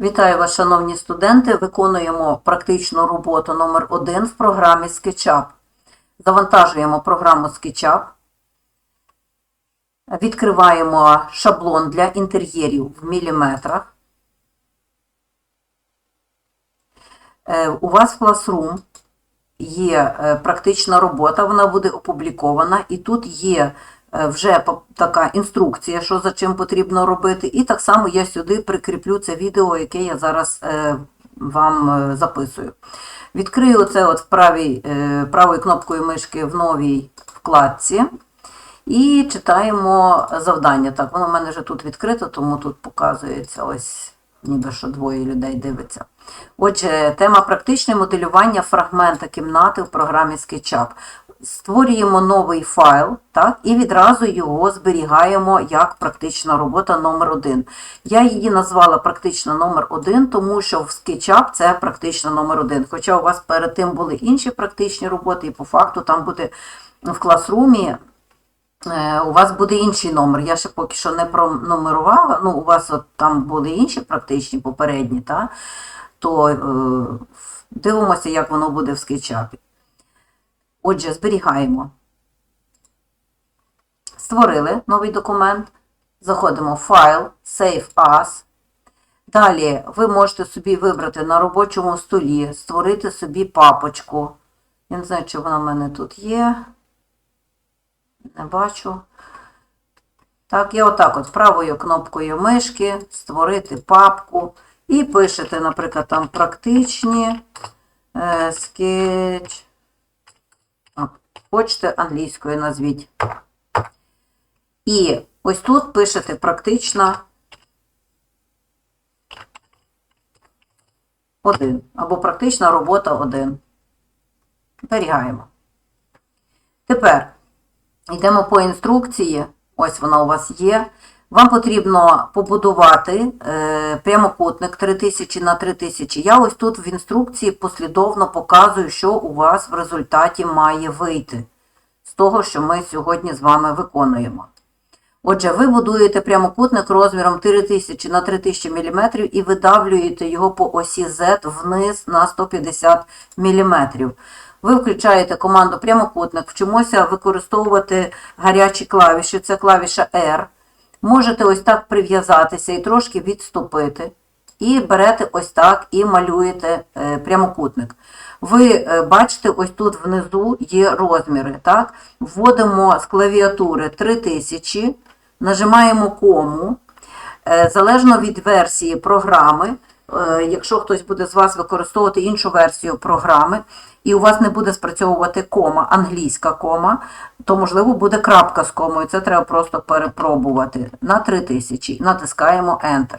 Вітаю вас, шановні студенти. Виконуємо практичну роботу номер 1 в програмі SketchUp. Завантажуємо програму SketchUp. Відкриваємо шаблон для інтер'єрів в міліметрах. Е, У вас в Classroom є е, практична робота, вона буде опублікована, і тут є вже така інструкція, що за чим потрібно робити. І так само я сюди прикріплю це відео, яке я зараз е, вам е, записую. Відкрию це от в правій, е, правою кнопкою мишки в новій вкладці. І читаємо завдання. Так, воно в мене вже тут відкрито, тому тут показується ось ніби що двоє людей дивиться. Отже, тема практичне моделювання фрагмента кімнати в програмі SketchUp. Створюємо новий файл, так, і відразу його зберігаємо як практична робота номер 1 Я її назвала практична номер 1 тому що в SketchUp це практична номер 1 Хоча у вас перед тим були інші практичні роботи, і по факту там буде в класрумі Е, У вас буде інший номер. Я ще поки що не пронумерувала. Ну, у вас от там були інші практичні попередні, та? то е, дивимося, як воно буде в скетчапі. Отже, зберігаємо. Створили новий документ. Заходимо в файл, Save As. Далі ви можете собі вибрати на робочому столі, створити собі папочку. Я не знаю, чи вона в мене тут є. Не бачу. Так, я отак от правою кнопкою мишки створити папку. І пишете, наприклад, там практичні е, скетч. Хочете англійською назвіть. І ось тут пишете практична 1 або практична робота 1. Зберігаємо. Тепер Йдемо по інструкції, ось вона у вас є. Вам потрібно побудувати е, прямокутник 3000 на 3000. Я ось тут в інструкції послідовно показую, що у вас в результаті має вийти з того, що ми сьогодні з вами виконуємо. Отже, ви будуєте прямокутник розміром 3000 на 3000 мм і видавлюєте його по осі Z вниз на 150 мм. Ви включаєте команду прямокутник, вчимося використовувати гарячі клавіші, це клавіша R. Можете ось так прив'язатися і трошки відступити. І берете ось так і малюєте е, прямокутник. Ви е, бачите, ось тут внизу є розміри. Так? Вводимо з клавіатури 3000, нажимаємо кому. Е, Залежно від версії програми, якщо хтось буде з вас використовувати іншу версію програми, і у вас не буде спрацьовувати кома, англійська кома, то, можливо, буде крапка з комою. Це треба просто перепробувати. На 3000. Натискаємо Enter.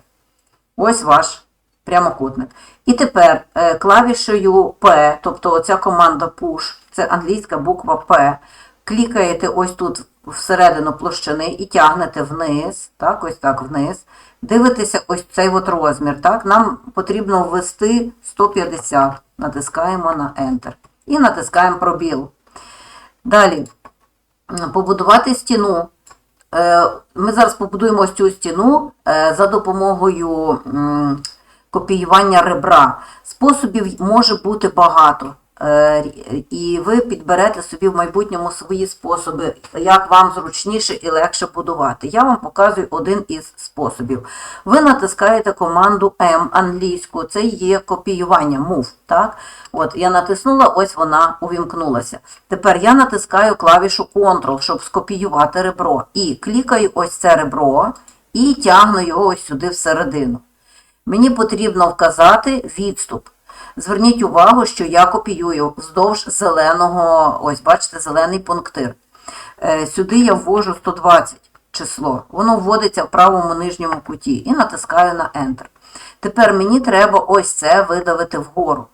Ось ваш прямокутник. І тепер е, клавішею P, тобто оця команда Push, це англійська буква P, клікаєте ось тут всередину площини і тягнете вниз, так, ось так вниз. Дивитеся ось цей от розмір. Так? Нам потрібно ввести 150. Натискаємо на Enter. І натискаємо пробіл. Далі, побудувати стіну. Е, Ми зараз побудуємо цю стіну е, за допомогою копіювання ребра. Способів може бути багато. Е, І ви підберете собі в майбутньому свої способи, як вам зручніше і легше будувати. Я вам показую один із способів. Ви натискаєте команду M англійську, це є копіювання Move. Так? От, я натиснула, ось вона увімкнулася. Тепер я натискаю клавішу Ctrl, щоб скопіювати ребро. І клікаю ось це ребро і тягну його ось сюди всередину. Мені потрібно вказати відступ. Зверніть увагу, що я копіюю вздовж зеленого, ось бачите, зелений пунктир. Е, Сюди я ввожу 120 число. Воно вводиться в правому нижньому куті і натискаю на Enter. Тепер мені треба ось це видавити вгору.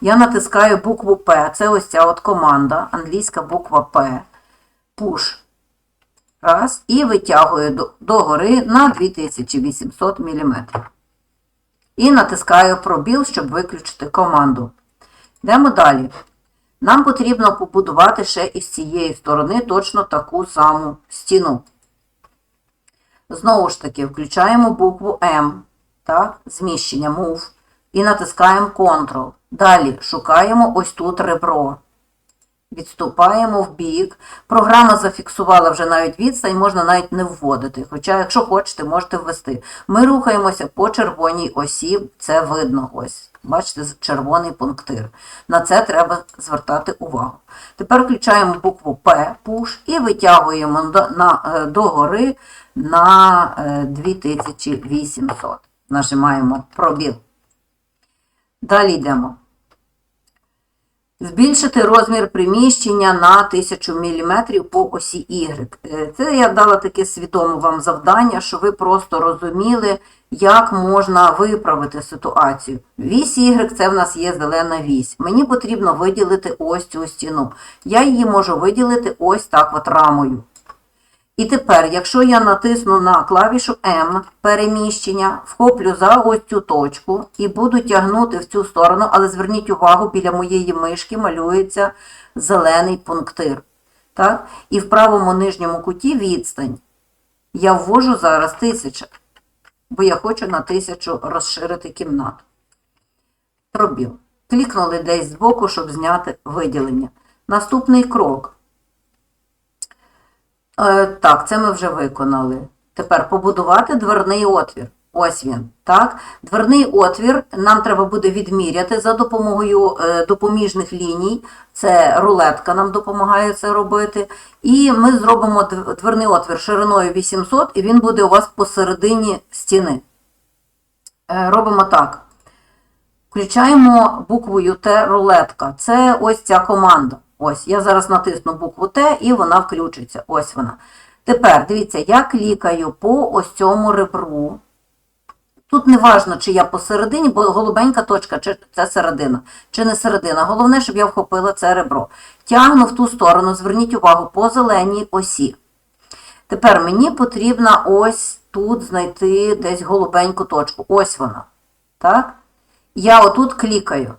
Я натискаю букву П, це ось ця от команда, англійська буква П, Push. Раз, і витягую до, догори на 2800 мм. І натискаю пробіл, щоб виключити команду. Йдемо далі. Нам потрібно побудувати ще із цієї сторони точно таку саму стіну. Знову ж таки, включаємо букву М. так, зміщення Move, і натискаємо Ctrl. Далі шукаємо ось тут ребро. Відступаємо в бік. Програма зафіксувала вже навіть відстань, можна навіть не вводити. Хоча, якщо хочете, можете ввести. Ми рухаємося по червоній осі, це видно ось. Бачите, червоний пунктир. На це треба звертати увагу. Тепер включаємо букву P, push, і витягуємо до, на, е, догори на е, 2800. Нажимаємо пробіл. Далі йдемо. Збільшити розмір приміщення на 1000 мм по осі Y. Е, Це я дала таке свідоме вам завдання, щоб ви просто розуміли, як можна виправити ситуацію. Вісь Y це в нас є зелена вісь. Мені потрібно виділити ось цю стіну. Я її можу виділити ось так от рамою. І тепер, якщо я натисну на клавішу М переміщення, вхоплю за ось цю точку і буду тягнути в цю сторону, але зверніть увагу, біля моєї мишки малюється зелений пунктир. Так? І в правому нижньому куті відстань. Я ввожу зараз 1000, бо я хочу на 1000 розширити кімнату. Пробіл. Клікнули десь збоку, щоб зняти виділення. Наступний крок. Е, Так, це ми вже виконали. Тепер побудувати дверний отвір. Ось він. Так? Дверний отвір нам треба буде відміряти за допомогою е, допоміжних ліній. Це рулетка нам допомагає це робити. І ми зробимо дверний отвір шириною 800, і він буде у вас посередині стіни. Е, Робимо так. Включаємо буквою Т рулетка. Це ось ця команда. Ось, я зараз натисну букву Т і вона включиться. Ось вона. Тепер, дивіться, я клікаю по ось цьому ребру. Тут не важно, чи я посередині, бо голубенька точка, чи це середина, чи не середина. Головне, щоб я вхопила це ребро. Тягну в ту сторону, зверніть увагу, по зеленій осі. Тепер мені потрібно ось тут знайти десь голубеньку точку. Ось вона. Так? Я отут клікаю.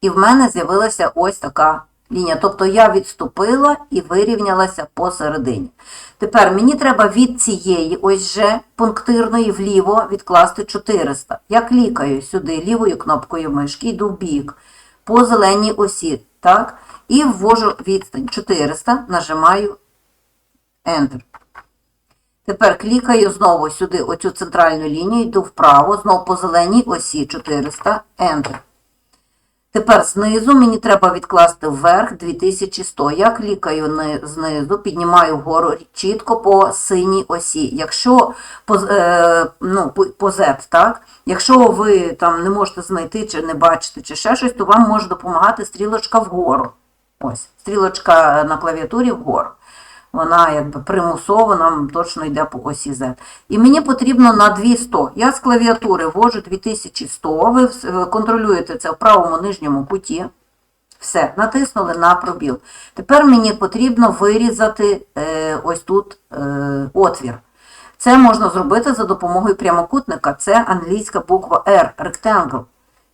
І в мене з'явилася ось така лінія. Тобто я відступила і вирівнялася посередині. Тепер мені треба від цієї ось же пунктирної вліво відкласти 400. Я клікаю сюди лівою кнопкою мишки, йду в бік по зеленій осі. Так? І ввожу відстань 400, нажимаю Enter. Тепер клікаю знову сюди оцю центральну лінію, йду вправо, знову по зеленій осі 400, Enter. Тепер знизу мені треба відкласти вверх 2100. Я клікаю знизу, піднімаю вгору чітко по синій осі. Якщо по, е, ну, по, Z, так? Якщо ви там не можете знайти чи не бачите, чи ще щось, то вам може допомагати стрілочка вгору. Ось, стрілочка на клавіатурі вгору. Вона якби примусово нам точно йде по осі Z. І мені потрібно на 200. Я з клавіатури ввожу 2100. Ви контролюєте це в правому нижньому куті. Все, натиснули на пробіл. Тепер мені потрібно вирізати е, ось тут е, отвір. Це можна зробити за допомогою прямокутника. Це англійська буква R, rectangle.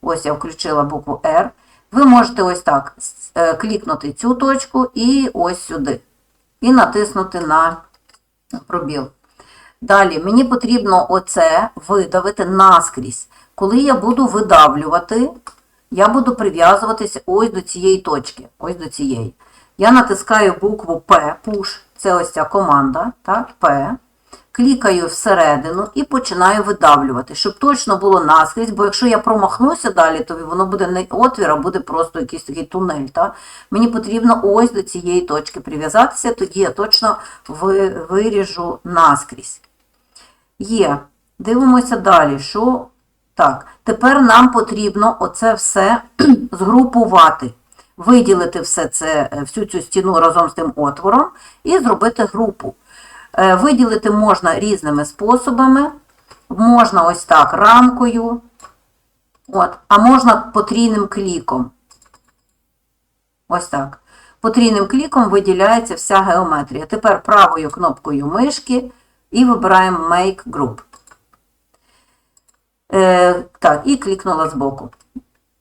Ось я включила букву R. Ви можете ось так е, клікнути цю точку і ось сюди. І натиснути на пробіл. Далі мені потрібно оце видавити наскрізь. Коли я буду видавлювати, я буду прив'язуватися ось до цієї точки. Ось до цієї. Я натискаю букву P, push, це ось ця команда, так, P. Клікаю всередину і починаю видавлювати, щоб точно було наскрізь, бо якщо я промахнуся далі, то воно буде не отвір, а буде просто якийсь такий тунель. Так? Мені потрібно ось до цієї точки прив'язатися, тоді я точно виріжу наскрізь. Є. Дивимося далі. Що? Так, тепер нам потрібно оце все згрупувати. Виділити все це, е, всю цю стіну разом з тим отвором і зробити групу. Е, Виділити можна різними способами. Можна ось так рамкою, от, а можна потрійним кліком. Ось так. Потрійним кліком виділяється вся геометрія. Тепер правою кнопкою мишки і вибираємо Make Group. Е, так, і клікнула збоку.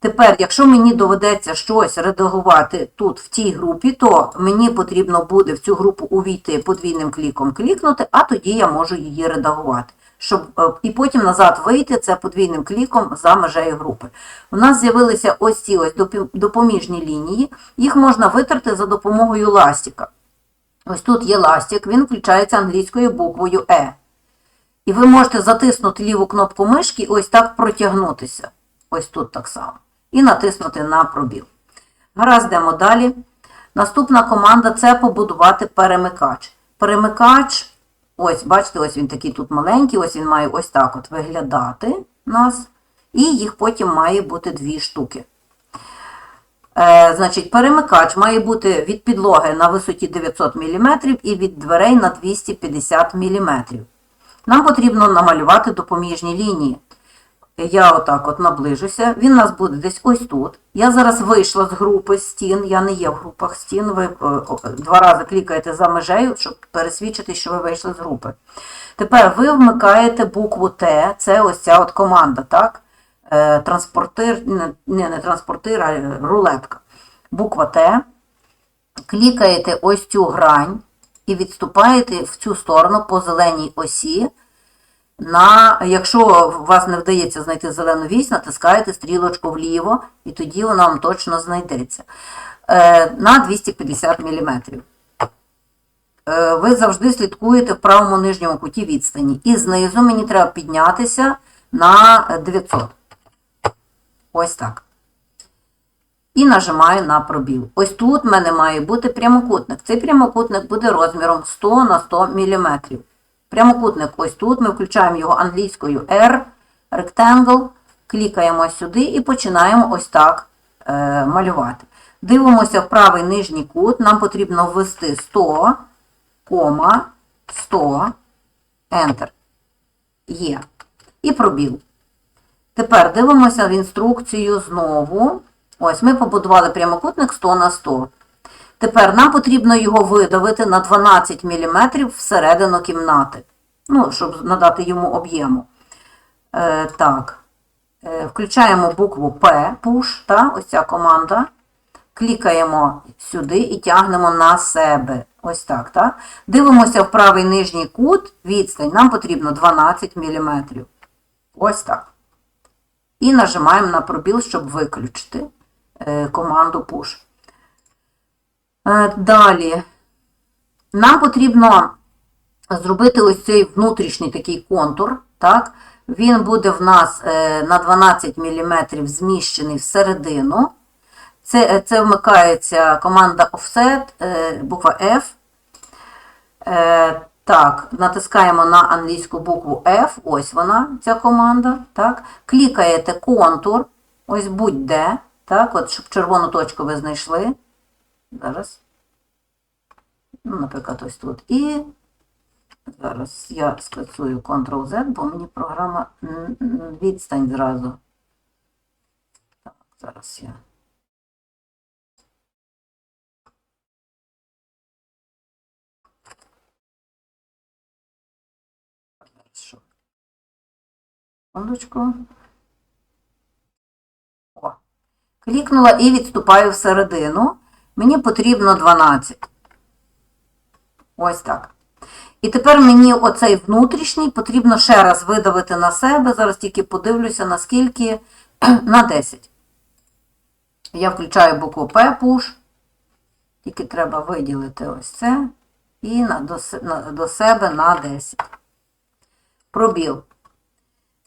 Тепер, якщо мені доведеться щось редагувати тут в тій групі, то мені потрібно буде в цю групу увійти подвійним кліком клікнути, а тоді я можу її редагувати. щоб е, і потім назад вийти це подвійним кліком за межею групи. У нас з'явилися ось ці ось допоміжні лінії. Їх можна витерти за допомогою ластика. Ось тут є ластик, він включається англійською буквою Е. І ви можете затиснути ліву кнопку мишки і ось так протягнутися. Ось тут так само. І натиснути на пробіл. Гаразд, йдемо далі. Наступна команда це побудувати перемикач. Перемикач, ось, бачите, ось він такий тут маленький, ось він має ось так от виглядати нас. І їх потім має бути дві штуки. Е, значить, перемикач має бути від підлоги на висоті 900 мм і від дверей на 250 мм. Нам потрібно намалювати допоміжні лінії. Я отак от наближуся. Він у нас буде десь ось тут. Я зараз вийшла з групи стін. Я не є в групах стін. Ви е, два рази клікаєте за межею, щоб пересвідчити, що ви вийшли з групи. Тепер ви вмикаєте букву Т, це ось ця от команда, так? Е, Транспортир, не, не, транспортир, а рулетка. Буква Т. Клікаєте ось цю грань і відступаєте в цю сторону по зеленій осі. На, якщо вас не вдається знайти зелену вісь, натискаєте стрілочку вліво, і тоді вона вам точно знайдеться. Е, на 250 мм. Е, ви завжди слідкуєте в правому нижньому куті відстані. І знизу мені треба піднятися на 900. Ось так. І нажимаю на пробіл. Ось тут в мене має бути прямокутник. Цей прямокутник буде розміром 100 на 100 мм. Прямокутник ось тут. Ми включаємо його англійською R, Rectangle, клікаємо сюди і починаємо ось так е, малювати. Дивимося в правий нижній кут. Нам потрібно ввести 100, кома, 100, Enter. Є. І пробіл. Тепер дивимося в інструкцію знову. Ось ми побудували прямокутник 100 на 100. Тепер нам потрібно його видавити на 12 мм всередину кімнати. Ну, щоб надати йому об'єму. Е, так. Е, включаємо букву P, push, та, ось ця команда. Клікаємо сюди і тягнемо на себе. Ось так. так. Дивимося в правий нижній кут, відстань. Нам потрібно 12 мм. Ось так. І нажимаємо на пробіл, щоб виключити е, команду push. Е, Далі. Нам потрібно зробити ось цей внутрішній такий контур. Так? Він буде в нас е, на 12 мм зміщений всередину. Це, е, це вмикається команда Offset, буква F. Так, натискаємо на англійську букву F, ось вона, ця команда. Так. Клікаєте контур, ось будь-де, так, от, щоб червону точку ви знайшли. Зараз. Ну, наприклад, ось тут. І зараз я спрацюю Ctrl-Z, бо мені програма відстань зразу. Так, зараз я. Секундочку. О. Клікнула і відступаю всередину. Мені потрібно 12. Ось так. І тепер мені оцей внутрішній потрібно ще раз видавити на себе. Зараз тільки подивлюся, наскільки на 10. Я включаю букву P, push. Тільки треба виділити ось це. І на, до, на, до себе на 10. Пробіл.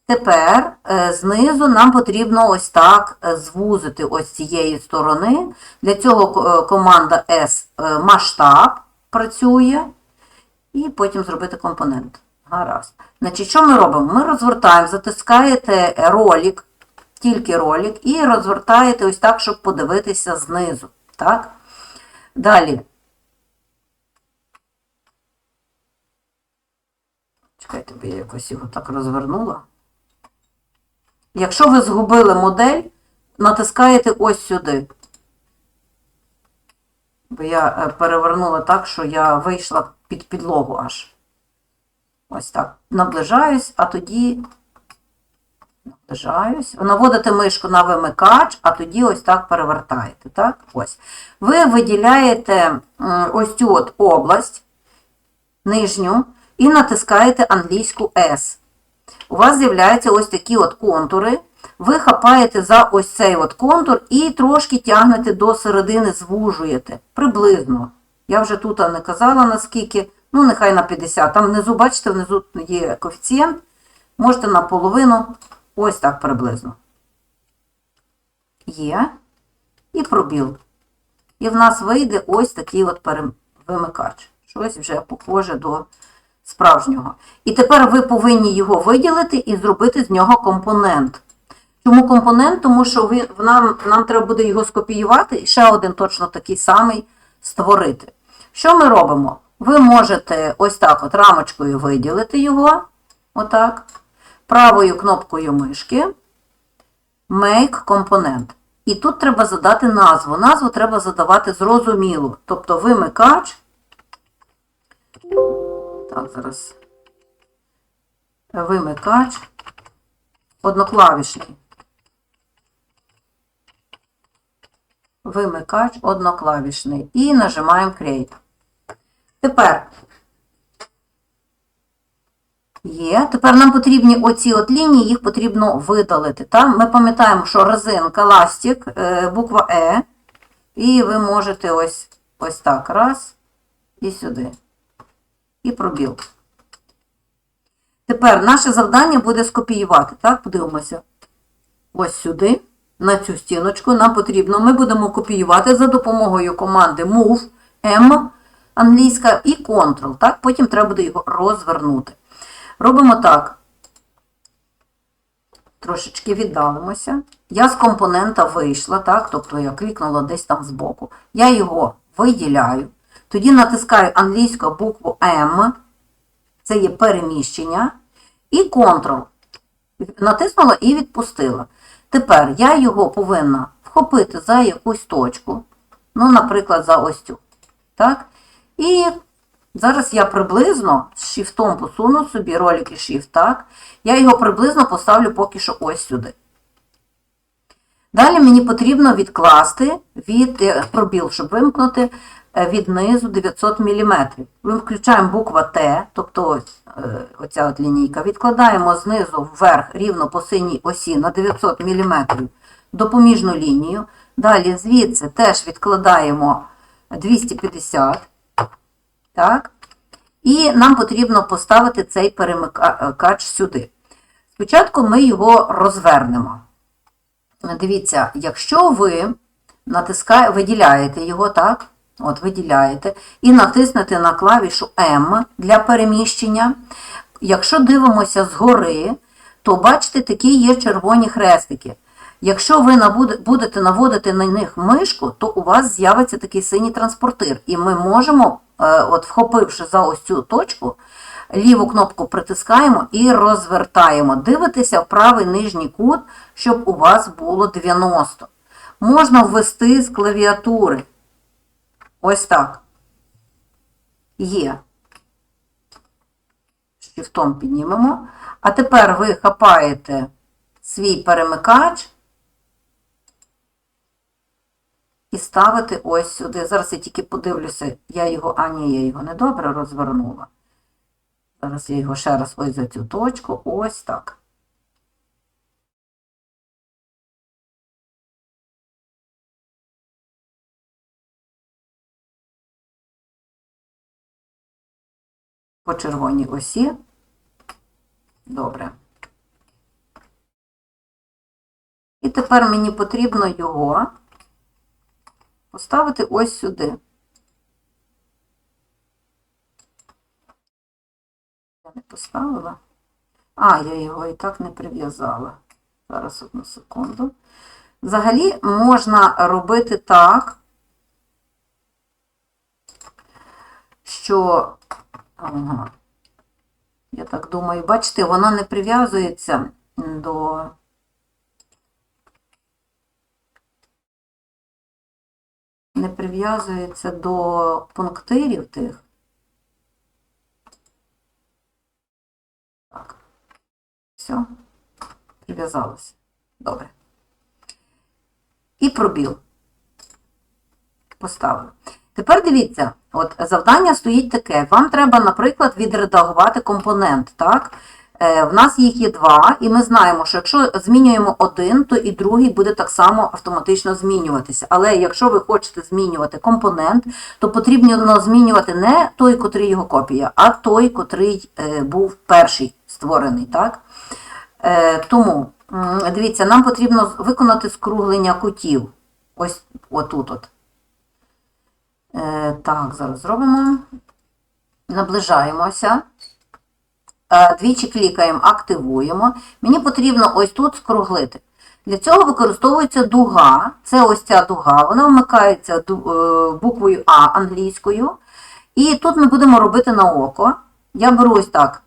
Тепер е, знизу нам потрібно ось так е, звузити ось цієї сторони. Для цього е, команда S масштаб працює. І потім зробити компонент. Гаразд. Значить, що ми робимо? Ми розвертаємо, затискаєте ролик, тільки ролик, і розвертаєте ось так, щоб подивитися знизу. Так? Далі. Чекайте, бо я якось його так розвернула. Якщо ви згубили модель, натискаєте ось сюди. Бо я е, перевернула так, що я вийшла під підлогу аж. Ось так. Наближаюсь, а тоді наближаюсь. Наводите мишку на вимикач, а тоді ось так перевертаєте. Так? Ось. Ви виділяєте ось цю от область нижню і натискаєте англійську S. у вас з'являються ось такі от контури. Ви хапаєте за ось цей от контур і трошки тягнете до середини, звужуєте. Приблизно. Я вже тут не казала наскільки, ну нехай на 50. Там внизу, бачите, внизу є коефіцієнт. Можете на половину, ось так приблизно. Є. І пробіл. І в нас вийде ось такий от вимикач. Щось вже похоже до справжнього. І тепер ви повинні його виділити і зробити з нього компонент. Чому компонент? Тому що ви, в нам, нам треба буде його скопіювати і ще один точно такий самий створити. Що ми робимо? Ви можете ось так от рамочкою виділити його, отак, правою кнопкою мишки, Make Component. І тут треба задати назву. Назву треба задавати зрозуміло. Тобто вимикач. Так, зараз. Вимикач. Одноклавішний. Вимикач одноклавішний. І нажимаємо Create. Тепер є. Тепер нам потрібні оці от лінії, їх потрібно видалити. Так? Ми пам'ятаємо, що резинка, ластик, е, буква Е. І ви можете ось, ось так. Раз. І сюди. І пробіл. Тепер наше завдання буде скопіювати. Так, подивимося. Ось сюди, на цю стіночку, нам потрібно, ми будемо копіювати за допомогою команди Move, M, англійська, і Ctrl. Так, потім треба буде його розвернути. Робимо так. Трошечки віддалимося. Я з компонента вийшла, так, тобто я клікнула десь там збоку. Я його виділяю. Тоді натискаю англійську букву М, це є переміщення, і Ctrl. Натиснула і відпустила. Тепер я його повинна вхопити за якусь точку, ну, наприклад, за ось цю. Так? І зараз я приблизно з шифтом посуну собі ролик і Shift, так? Я його приблизно поставлю поки що ось сюди. Далі мені потрібно відкласти від е, пробіл, щоб вимкнути від низу 900 мм. Ми включаємо буква Т, тобто ось е, оця от лінійка, відкладаємо знизу вверх рівно по синій осі на 900 мм допоміжну лінію. Далі звідси теж відкладаємо 250. Так? І нам потрібно поставити цей перемикач сюди. Спочатку ми його розвернемо. Дивіться, якщо ви натискаєте, виділяєте його, так? От виділяєте, і натиснете на клавішу M для переміщення. Якщо дивимося згори, то бачите, такі є червоні хрестики. Якщо ви будете наводити на них мишку, то у вас з'явиться такий синій транспортир. І ми можемо, е, от вхопивши за ось цю точку, ліву кнопку притискаємо і розвертаємо. Дивитеся в правий нижній кут, щоб у вас було 90. Можна ввести з клавіатури. Ось так. Є. Шифтом піднімемо. А тепер ви хапаєте свій перемикач і ставите ось сюди. Зараз я тільки подивлюся, я його, а ні, я його недобре розвернула. Зараз я його ще раз ось за цю точку, ось так. По червоній осі. Добре. І тепер мені потрібно його поставити ось сюди. Я не поставила. А, я його і так не прив'язала. Зараз одну секунду. Взагалі можна робити так, що, ага, я так думаю, бачите, воно не прив'язується до. Не прив'язується до пунктирів тих. Так. Все. Прив'язалося. Добре. І пробіл. Поставили. Тепер дивіться, от завдання стоїть таке. Вам треба, наприклад, відредагувати компонент, так? Е, В нас їх є два, і ми знаємо, що якщо змінюємо один, то і другий буде так само автоматично змінюватися. Але якщо ви хочете змінювати компонент, то потрібно змінювати не той, котрий його копія, а той, котрий е, був перший створений. Так? Е, Тому, дивіться, нам потрібно виконати скруглення кутів. Ось отут. Е, Так, зараз зробимо. Наближаємося. Е, Двічі клікаємо, активуємо. Мені потрібно ось тут скруглити. Для цього використовується дуга. Це ось ця дуга. Вона вмикається е, буквою А англійською. І тут ми будемо робити на око. Я беру ось так,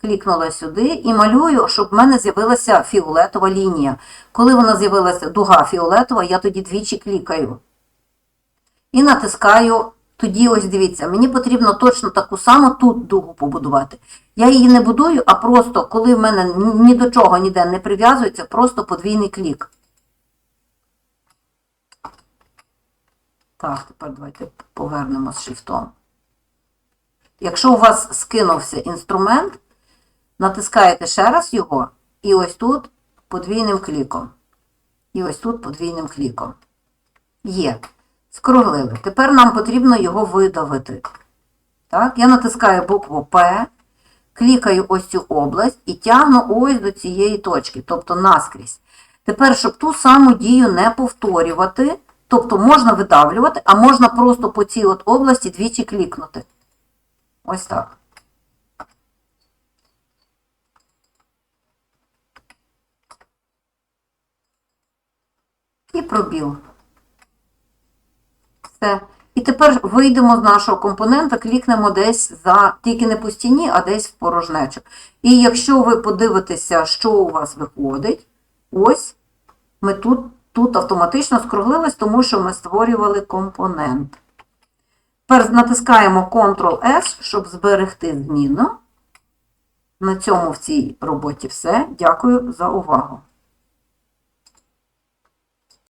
клікнула сюди і малюю, щоб в мене з'явилася фіолетова лінія. Коли вона з'явилася дуга фіолетова, я тоді двічі клікаю. І натискаю. Тоді, ось дивіться, мені потрібно точно таку саму тут дугу побудувати. Я її не будую, а просто, коли в мене ні до чого ніде не прив'язується, просто подвійний клік. Так, тепер давайте повернемо з шрифтом. Якщо у вас скинувся інструмент, натискаєте ще раз його, і ось тут подвійним кліком. І ось тут подвійним кліком. Є. Скруглили. Тепер нам потрібно його видавити. Так, я натискаю букву П, клікаю ось цю область і тягну ось до цієї точки, тобто наскрізь. Тепер, щоб ту саму дію не повторювати, тобто можна видавлювати, а можна просто по цій от області двічі клікнути. Ось так. І пробіл. Все. І тепер вийдемо з нашого компонента, клікнемо десь за, тільки не по стіні, а десь в порожнечу. І якщо ви подивитеся, що у вас виходить, ось ми тут, тут автоматично скруглились, тому що ми створювали компонент. Тепер натискаємо Ctrl-S, щоб зберегти зміну. На цьому в цій роботі все. Дякую за увагу.